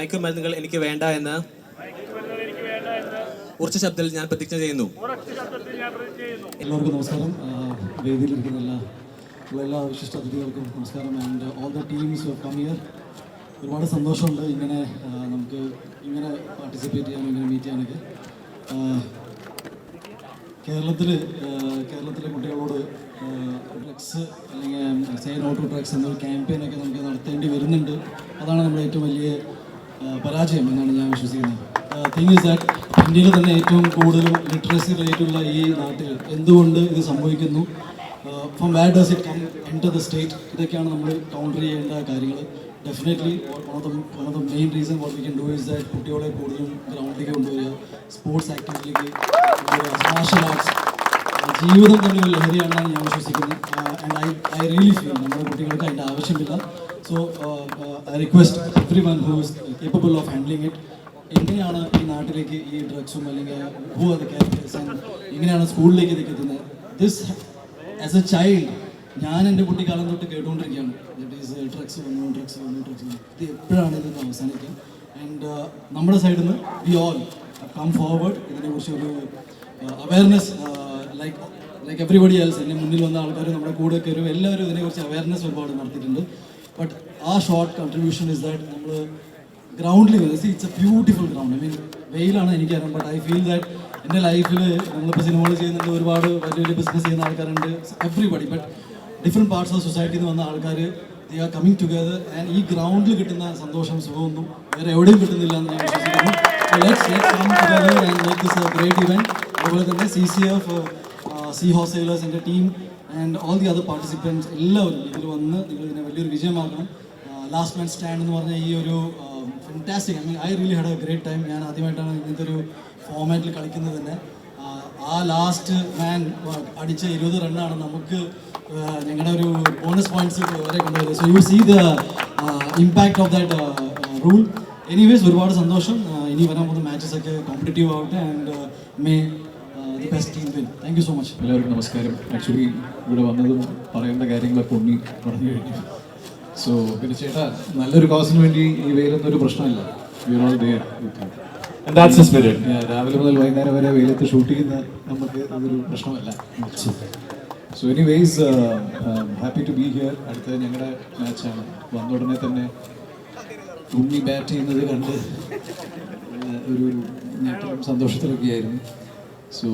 മയക്കുമരുന്നുകൾ എനിക്ക് വേണ്ട എന്ന് ഉറച്ച ശബ്ദത്തിൽ ഞാൻ പ്രതിജ്ഞ ചെയ്യുന്നു. എല്ലാവർക്കും നമസ്കാരം. വേദിയിലിരിക്കുന്ന എല്ലാ വിശിഷ്ട അതിഥികൾക്കും നമസ്കാരം. And all the teams come here ഒരുപാട് സന്തോഷമുണ്ട് ഇങ്ങനെ നമുക്ക് ഇങ്ങനെ പാർട്ടിസിപ്പേറ്റ് ചെയ്യാനും ഇങ്ങനെ മീറ്റ് ചെയ്യാനൊക്കെ. കേരളത്തിൽ കേരളത്തിലെ കുട്ടികളോട് ഡ്രഗ്സ് അല്ലെങ്കിൽ സേ നോ ടു ഡ്രഗ്സ് എന്നൊരു ക്യാമ്പയിനൊക്കെ നമുക്ക് നടത്തേണ്ടി വരുന്നുണ്ട്. അതാണ് നമ്മുടെ ഏറ്റവും വലിയ പരാജയം എന്നാണ് ഞാൻ വിശ്വസിക്കുന്നത്. തിങ് ഇസ് ദാറ്റ് ഇന്ത്യയിൽ തന്നെ ഏറ്റവും കൂടുതൽ ലിറ്ററസി റേറ്റുള്ള ഈ നാട്ടിൽ എന്തുകൊണ്ട് ഇത് സംഭവിക്കുന്നു? From where does it come enter the state ഇതൊക്കെയാണ് നമ്മൾ കൗണ്ടർ ചെയ്യേണ്ട കാര്യങ്ങൾ. Definitely of the main reason what we can do is that കുട്ടികളെ കൂടുതലും ഗ്രൗണ്ടിലേക്ക് കൊണ്ടുവരിക. സ്പോർട്സ് ആക്ടിവിറ്റിയിലേക്ക് മാർഷൽ ആർട്സ് ജീവിതം തന്നെ ഒരു ലഹരിയാണെന്നാണ് ഞാൻ വിശ്വസിക്കുന്നത്. And I I really feel നമ്മുടെ കുട്ടികൾക്ക് അതിന്റെ ആവശ്യമില്ല. So I request everyone who is capable of handling it എങ്ങനെയാണ് ഈ നാട്ടിലേക്ക് ഈ ഡ്രഗ്സും അല്ലെങ്കിൽ who are the characters and എങ്ങനെയാണ് സ്കൂളിലേക്ക് ഇതൊക്കെ എത്തുന്നത്? ദിസ് ആസ് എ ചൈൽഡ് ഞാൻ എന്റെ കുട്ടിക്കാലം തൊട്ട് കേട്ടുകൊണ്ടിരിക്കുകയാണ് ഡ്രഗ്സ് വന്നു ഡ്രഗ്സ് വന്നു ഡ്രഗ്സ് വന്നു. ഇത് എപ്പോഴാണ് ഇതൊക്കെ അവസാനിക്കുക? ആൻഡ് നമ്മുടെ സൈഡിൽ നിന്ന് വി ഓൾ കം ഫോർവേഡ് ഇതിനെക്കുറിച്ച് ഒരു awareness like like everybody else എന്റെ മുന്നിൽ വന്ന ആൾക്കാർ നമ്മുടെ കൂടെ കയറും എല്ലാവരും ഇതിനെക്കുറിച്ച് അവയർനെസ് ഒരുപാട് നടത്തിയിട്ടുണ്ട്. ബട്ട് ആ ഷോർട്ട് കൺട്രിബ്യൂഷൻ ഇസ് ദാറ്റ് നമ്മൾ ഗ്രൗണ്ടിൽ it's a beautiful ground I mean വെയിലാണ് എനിക്കറിയാം ബട്ട് ഐ ഫീൽ ദാറ്റ് എന്റെ ലൈഫിൽ നമ്മളിപ്പോൾ സിനിമകൾ ചെയ്യുന്നുണ്ട് ഒരുപാട് വലിയ വലിയ ബിസിനസ് ചെയ്യുന്ന ആൾക്കാരുണ്ട് everybody but different parts of സൊസൈറ്റിയിൽ നിന്ന് വന്ന ആൾക്കാർ they are coming together and ഈ ഗ്രൗണ്ടിൽ കിട്ടുന്ന സന്തോഷം സുഖമൊന്നും വേറെ എവിടെയും കിട്ടുന്നില്ല എന്ന് ഞാൻ വിശ്വസിക്കുന്നു. Let's let's come together and make this a great event അതുപോലെ തന്നെ C C F C ഹോസ്റ്റലേഴ്സിന്റെ team and all the other participants എല്ലാവരും ഇതിൽ വന്ന് നിങ്ങൾ ഇതിനെ വലിയൊരു വിജയമാക്കണം. ലാസ്റ്റ് മാൻ സ്റ്റാൻഡ് എന്ന് പറഞ്ഞ ഈ ഒരു fantastic I mean I really had a great time ഞാൻ ആദ്യമായിട്ടാണ് ഇങ്ങനത്തെ ഒരു ഫോമാറ്റിൽ കളിക്കുന്നത് തന്നെ. ആ, ലാസ്റ്റ് മാൻ അടിച്ച ഇരുപത് റണ്ണാണ് നമുക്ക് ഞങ്ങളുടെ ഒരു ബോണസ് പോയിന്റ്സ് വരെ കൊണ്ടുവരുന്നത്. So you see the impact of that rule anyways ഒരുപാട് സന്തോഷം. ഇനി വരാൻ പോകുന്ന മാച്ചസ് ഒക്കെ കോമ്പറ്റീവ് ആവട്ടെ. And may thank you so much എല്ലാവർക്കും നമസ്കാരം. ആക്ച്വലി ഇവിടെ വന്നതും പറയേണ്ട കാര്യങ്ങളൊക്കെ ഉണ്ണി പറഞ്ഞു കഴിഞ്ഞു. സോ പിന്നെ ചേട്ടാ നല്ലൊരു കോസിന് വേണ്ടി ഈ വെയിലൊന്നൊരു പ്രശ്നമില്ല. രാവിലെ മുതൽ വൈകുന്നേരം വരെ വെയിലത്ത് ഷൂട്ട് ചെയ്യുന്ന നമുക്ക് അതൊരു പ്രശ്നമല്ല. So any anyways happy to be here അടുത്തത് ഞങ്ങളുടെ മാച്ചാണ് വന്ന ഉടനെ തന്നെ ഉണ്ണി ബാറ്റ് ചെയ്യുന്നത് കണ്ട് uh, ഒരു ഞെട്ടലും സന്തോഷത്തിലൊക്കെ ആയിരുന്നു സോ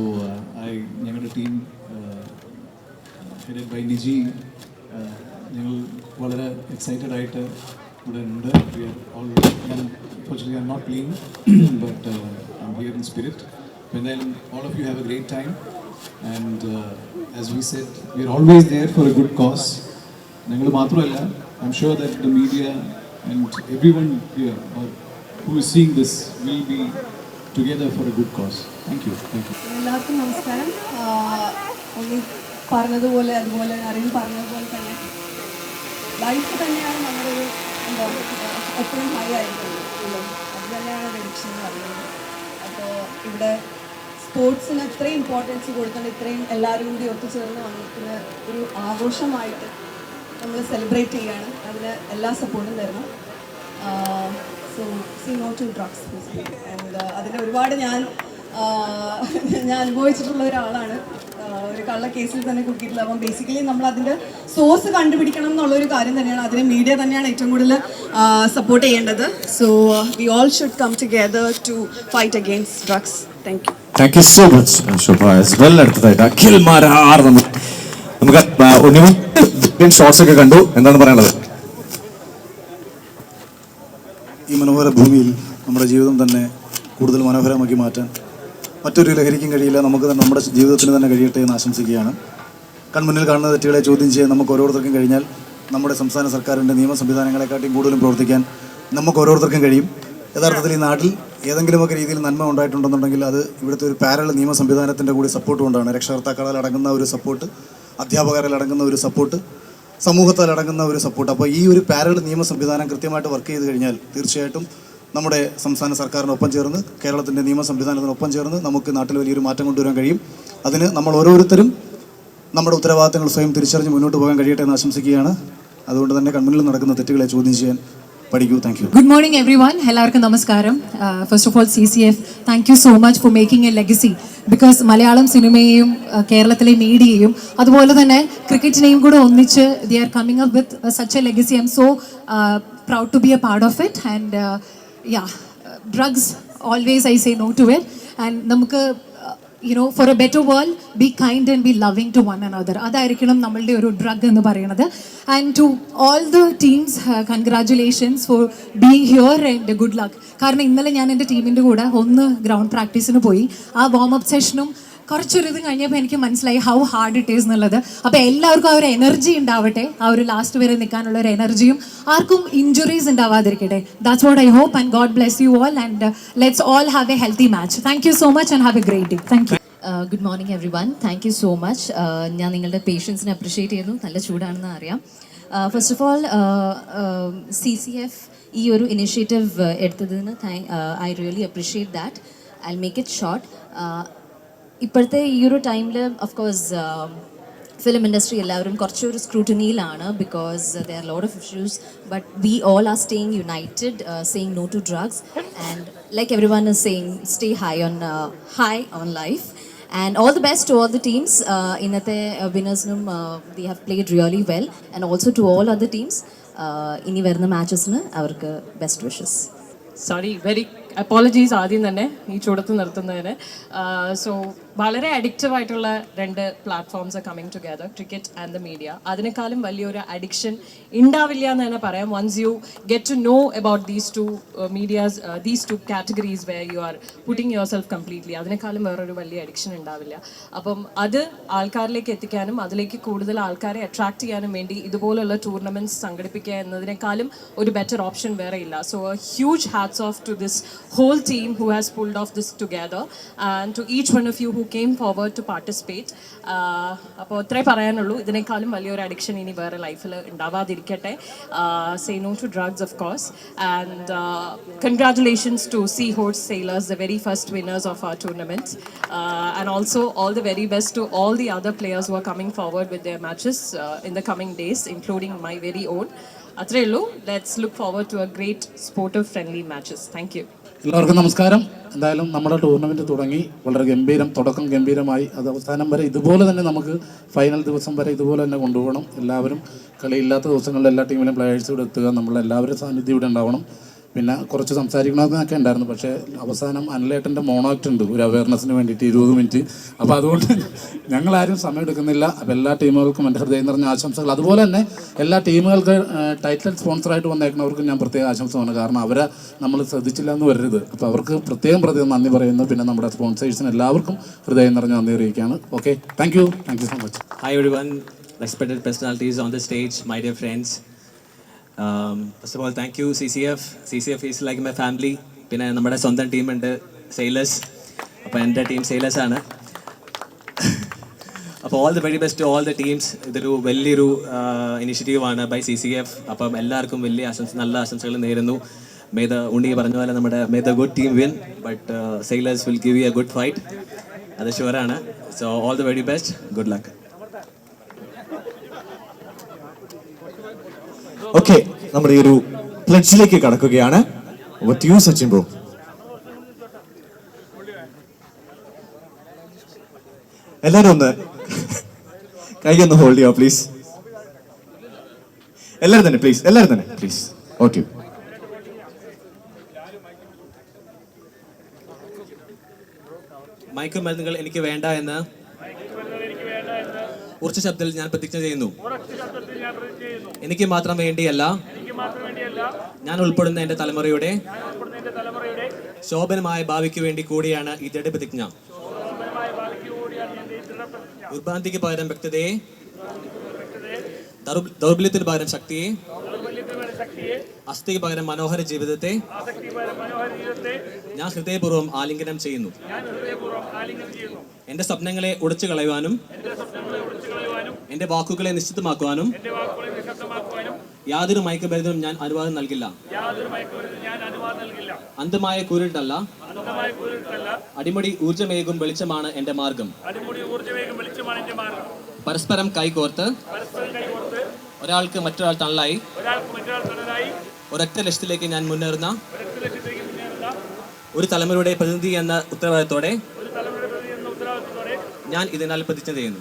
ഐ ഞങ്ങളുടെ team headed by Niji uh, ഞങ്ങൾ വളരെ എക്സൈറ്റഡ് ആയിട്ട് ഇവിടെ ഉണ്ട്. വി ആർ ഓൾ ഞാൻ fortunately am not playing but I'm here in spirit എന്തായാലും all of you have a great time and as we set we are always there for a good cause ഞങ്ങൾ മാത്രമല്ല I'm sure that the media and everyone here or who is seeing this will be together for a good cause. Thank you. Thank you. എല്ലാവർക്കും നമസ്കാരം. പറഞ്ഞതുപോലെ അതുപോലെ അറിവ് പറഞ്ഞതുപോലെ തന്നെ. Life തന്നെയാണ് നമ്മുടെ ഒരു എന്താ എപ്പോഴും ഹൈ ആയിട്ടുള്ളത് അത് തന്നെയാണ് ഡെഡിക്ഷൻ എന്ന് പറയുന്നത്. അപ്പോൾ ഇവിടെ സ്പോർട്സിന് അത്രയും ഇമ്പോർട്ടൻസ് കൊടുത്തുകൊണ്ട് ഇത്രയും എല്ലാവരും കൂടി ഒത്തുചേർന്ന് വന്നിരിക്കുന്ന ഒരു ആഘോഷമായിട്ട് നമ്മൾ സെലിബ്രേറ്റ് ചെയ്യുകയാണ്. അതിന് എല്ലാ സപ്പോർട്ടും തരണം. So say no to drugs and ഒരുപാട് ഞാൻ ഞാൻ അനുഭവിച്ചിട്ടുള്ള ഒരാളാണ്. ഒരു കള്ള കേസിൽ തന്നെ കുക്കിയിട്ടില്ല അപ്പം ബേസിക്കലി നമ്മൾ അതിന്റെ സോഴ്സ് കണ്ടുപിടിക്കണം എന്നുള്ള ഒരു കാര്യം തന്നെയാണ്. അതിന് മീഡിയ തന്നെയാണ് ഏറ്റവും കൂടുതൽ സപ്പോർട്ട് ചെയ്യേണ്ടത്. So we all should come together to fight against drugs thank you thank you so much Shobha well അടുത്തതായിട്ട് അഖിൽ മാരാർ നമുക്ക് നമുക്ക് ഷോർട്സ് ഒക്കെ കണ്ടു. എന്താണ് പറയാനുള്ളത് ഈ മനോഹര ഭൂമിയിൽ നമ്മുടെ ജീവിതം തന്നെ കൂടുതൽ മനോഹരമാക്കി മാറ്റാൻ മറ്റൊരു ലഹരിക്കും കഴിയില്ല. നമുക്ക് തന്നെ നമ്മുടെ ജീവിതത്തിന് തന്നെ കഴിയട്ടെ എന്ന് ആശംസിക്കുകയാണ്. കൺമുന്നിൽ കാണുന്ന തെറ്റുകളെ ചോദ്യം ചെയ്യാൻ നമുക്ക് ഓരോരുത്തർക്കും കഴിഞ്ഞാൽ നമ്മുടെ സംസ്ഥാന സർക്കാരിന്റെ നിയമ സംവിധാനങ്ങളെക്കാട്ടിയും കൂടുതലും പ്രവർത്തിക്കാൻ നമുക്ക് ഓരോരുത്തർക്കും കഴിയും. യഥാർത്ഥത്തിൽ ഈ നാട്ടിൽ ഏതെങ്കിലുമൊക്കെ രീതിയിൽ നന്മ ഉണ്ടായിട്ടുണ്ടെന്നുണ്ടെങ്കിൽ അത് ഇവിടുത്തെ ഒരു പാരൽ നിയമ സംവിധാനത്തിന്റെ കൂടി സപ്പോർട്ട് കൊണ്ടാണ്. രക്ഷകർത്താക്കളാൽ അടങ്ങുന്ന ഒരു സപ്പോർട്ട് അധ്യാപകരിൽ അടങ്ങുന്ന ഒരു സപ്പോർട്ട് സമൂഹത്താൽ അടങ്ങുന്ന ഒരു സപ്പോർട്ട് അപ്പോൾ ഈ ഒരു പാരൽ നിയമ സംവിധാനം കൃത്യമായിട്ട് വർക്ക് ചെയ്ത് കഴിഞ്ഞാൽ തീർച്ചയായിട്ടും നമ്മുടെ സംസ്ഥാന സർക്കാരിനൊപ്പം ചേർന്ന് കേരളത്തിന്റെ നിയമ സംവിധാനത്തിനൊപ്പം ചേർന്ന് നമുക്ക് നാട്ടിൽ വലിയൊരു മാറ്റം കൊണ്ടുവരാൻ കഴിയും. അതിന് നമ്മൾ ഓരോരുത്തരും നമ്മുടെ ഉത്തരവാദിത്തങ്ങൾ സ്വയം തിരിച്ചറിഞ്ഞ് മുന്നോട്ട് പോകാൻ കഴിയട്ടെ എന്ന് ആശംസിക്കുകയാണ്. അതുകൊണ്ട് തന്നെ കൺമുന്നിൽ നടക്കുന്ന തെറ്റുകളെ ചോദ്യം ചെയ്യാൻ പഠിക്കൂ. Thank you good morning everyone എല്ലാവർക്കും നമസ്കാരം. First of all C C F thank you so much for making a legacy because Malayalam സിനിമയെയും കേരളത്തിലെ മീഡിയയും അതുപോലെ തന്നെ ക്രിക്കറ്റിനെയും കൂടെ ഒന്നിച്ച് they are coming up with such a legacy I'm so proud to be a part of it and yeah drugs always I say no to it and നമുക്ക് you know for a better world be kind and be loving to one another അതായിരിക്കണം നമ്മളുടെ ഒരു drug എന്ന് പറയുന്നത് and to all the teams congratulations for being here and good luck കാരണം ഇന്നലെ ഞാൻ എന്റെ ടീമിന്റെ കൂടെ ഒന്ന് ഗ്രൗണ്ട് പ്രാക്ടീസിന് പോയി. ആ വാം അപ്പ് സെഷനും കുറച്ചൊരു ഇത് കഴിഞ്ഞപ്പോൾ എനിക്ക് മനസ്സിലായി ഹൗ ഹാർഡ് ഇറ്റ് ഈസ് എന്നുള്ളത്. അപ്പോൾ എല്ലാവർക്കും ആ ഒരു എനർജി ഉണ്ടാവട്ടെ. ആ ഒരു ലാസ്റ്റ് വരെ നിൽക്കാനുള്ള ഒരു എനർജിയും ആർക്കും injuries ഉണ്ടാവാതിരിക്കട്ടെ. That's what I hope and God bless you all and let's all have a healthy match thank you so much and have a great day thank you good morning everyone thank you so much ഞാൻ നിങ്ങളുടെ പേഷ്യൻസിനെ appreciate ചെയ്യുന്നു. നല്ല ചൂടാണെന്ന് അറിയാം. First of all C C F ഈ ഒരു initiative എടുത്തതിന് I really appreciate that I make it short ഇപ്പോഴത്തെ ഈ ഒരു ടൈമിൽ ഓഫ് കോഴ്സ് ഫിലിം ഇൻഡസ്ട്രി എല്ലാവരും കുറച്ചൊരു സ്ക്രൂട്ടനിയിലാണ് because there are load of issues but we all are staying united saying no to drugs and like everyone is saying stay high on high on life and all the best to all the teams ഇന്നത്തെ വിന്നേഴ്സിനും they have played really well and also to all other teams ഇനി വരുന്ന മാച്ചസിന് അവർക്ക് best wishes sorry very apologies ആദ്യം തന്നെ. ഈ ചൂടത്ത് നിർത്തുന്നതിന്. സോ വളരെ അഡിക്റ്റീവ് ആയിട്ടുള്ള രണ്ട് platforms coming together cricket and the media അതിനേക്കാളും വലിയൊരു അഡിക്ഷൻ ഉണ്ടാവില്ല എന്ന് തന്നെ പറയാം. Once you get to know about these two medias these two categories way you are putting yourself completely അതിനേക്കാളും വേറൊരു വലിയ അഡിക്ഷൻ ഉണ്ടാവില്ല. അപ്പം അത് ആൾക്കാരിലേക്ക് എത്തിക്കാനും അതിലേക്ക് കൂടുതൽ ആൾക്കാരെ അട്രാക്ട് ചെയ്യാനും വേണ്ടി ഇതുപോലുള്ള ടൂർണമെന്റ്സ് സംഘടിപ്പിക്കുക എന്നതിനേക്കാളും ഒരു ബെറ്റർ ഓപ്ഷൻ വേറെ ഇല്ല. So huge hats off to this whole team who has pulled off this together and to each one of you you who came forward to participate. അപ്പോൾ ഇത്രേ പറയാനുള്ളൂ. ഇതിനേക്കാളും വലിയൊരു അഡിക്ഷൻ ഇനി വേറെ ലൈഫിൽ ഉണ്ടാവാതിരിക്കട്ടെ. Say no to drugs of course and congratulations to sea horse sailors the very first winners of our tournaments and also all the very best to all the other players who are coming forward with their matches in the coming days including my very own അത്രേ ഉള്ളൂ. Let's look forward to a great sportive friendly matches thank you എല്ലാവർക്കും നമസ്കാരം. എന്തായാലും നമ്മുടെ tournament തുടങ്ങി. വളരെ ഗംഭീരം തുടക്കം ഗംഭീരമായി. അത് അവസാനം വരെ ഇതുപോലെ തന്നെ നമുക്ക് ഫൈനൽ ദിവസം വരെ ഇതുപോലെ തന്നെ കൊണ്ടുപോകണം. എല്ലാവരും കളിയില്ലാത്ത ദിവസങ്ങളിൽ എല്ലാ ടീമിലും പ്ലേയേഴ്സ് ഇവിടെ എത്തുക. നമ്മളെല്ലാവരും സാന്നിധ്യം ഇവിടെ ഉണ്ടാവണം. പിന്നെ കുറച്ച് സംസാരിക്കണമെന്നൊക്കെ ഉണ്ടായിരുന്നു. പക്ഷേ അവസാനം അനലേട്ടന്റെ മോണോക്ട് ഉണ്ട്. ഒരു അവയർനെസ്സിന് വേണ്ടിയിട്ട് ഇരുപത് മിനിറ്റ്. അപ്പോൾ അതുകൊണ്ട് ഞങ്ങളാരും സമയം എടുക്കുന്നില്ല. അപ്പോൾ എല്ലാ ടീമുകൾക്കും എന്റെ ഹൃദയം നിറഞ്ഞ ആശംസകൾ. അതുപോലെ തന്നെ എല്ലാ ടീമുകൾക്ക് ടൈറ്റിൽ സ്പോൺസറായിട്ട് വന്നേക്കുന്നവർക്കും ഞാൻ പ്രത്യേക ആശംസമാണ് കാരണം അവരെ നമ്മൾ ശ്രദ്ധിച്ചില്ല എന്ന് വരരുത്. അപ്പോൾ അവർക്ക് പ്രത്യേകം പ്രത്യേകം നന്ദി പറയുന്നു. പിന്നെ നമ്മുടെ സ്പോൺസേഴ്സിന് എല്ലാവർക്കും ഹൃദയം നിറഞ്ഞ നന്ദി അറിയിക്കുകയാണ്. Okay. Thank you. Thank you so much. Hi everyone respected personalities on the stage my dear friends. Um, you C C F C C F is like my family പിന്നെ നമ്മുടെ സ്വന്തം ടീമുണ്ട് സെയിലേഴ്സ് അപ്പോൾ എന്റെ ടീം സെയിലേഴ്സ് ആണ്. അപ്പോൾ all the very best to all the teams ഇതൊരു വലിയൊരു ഇനിഷ്യേറ്റീവാണ് ബൈ സി സി എഫ് അപ്പം എല്ലാവർക്കും വലിയ ആശംസ നല്ല ആശംസകൾ നേരുന്നു. മേ ദ ഉണ്ണി പറഞ്ഞ പോലെ നമ്മുടെ may the good team win but sailors will give you a good fight അത് ഷുവറാണ് so all the very best good luck okay നമ്മുടെ ഈ ഒരു പ്ലഡ്ജിലേക്ക് കടക്കുകയാണ്. സച്ചിൻ ബ്രോ എല്ലാരും ഒന്ന് കൈ ഒന്ന് ഹോൾഡ് ചെയ്യാം പ്ലീസ് എല്ലാരും തന്നെ പ്ലീസ് എല്ലാരും തന്നെ പ്ലീസ് ഓക്കെ മയക്കുമരുന്നുകൾ എനിക്ക് വേണ്ട എന്ന് ഉറച്ച ശബ്ദത്തിൽ ഞാൻ പ്രതിജ്ഞ ചെയ്യുന്നു. എനിക്ക് മാത്രം വേണ്ടിയല്ല ഞാൻ ഉൾപ്പെടുന്ന എന്റെ തലമുറയുടെ ശോഭനമായ ഭാവിക്ക് വേണ്ടി കൂടിയാണ് ഈ ദൃഢ പ്രതിജ്ഞ. ദുർഭാന്തിക്ക് പകരം വ്യക്തതയെ ദൗർ- ദൗർബല്യത്തിന് പകരം ശക്തിയെ അസ്ഥിക്ക് പകരം മനോഹര ജീവിതത്തെ ഞാൻ ഹൃദയപൂർവം ആലിംഗനം ചെയ്യുന്നു. എന്റെ സ്വപ്നങ്ങളെ ഉടച്ചു കളയുവാനും എന്റെ വാക്കുകളെ നിശ്ചിതമാക്കുവാനും യാതൊരു മയക്കുമരുന്നിനും ഞാൻ അനുവാദം നൽകില്ല. അന്ധമായ കൂരിട്ടല്ല അടിമുടി ഊർജമേകും വെളിച്ചമാണ് എന്റെ മാർഗം. പരസ്പരം കൈകോർത്ത് ഒരാൾക്ക് മറ്റൊരാൾ തള്ളായി. ഒരൊറ്റ ലക്ഷ്യത്തിലേക്ക് ഞാൻ മുന്നേറുന്ന ഒരു തലമുറയുടെ പ്രതിനിധി എന്ന ഉത്തരവാദിത്തോടെ ഞാൻ ഇതിനാൽ പ്രതിജ്ഞ ചെയ്യുന്നു.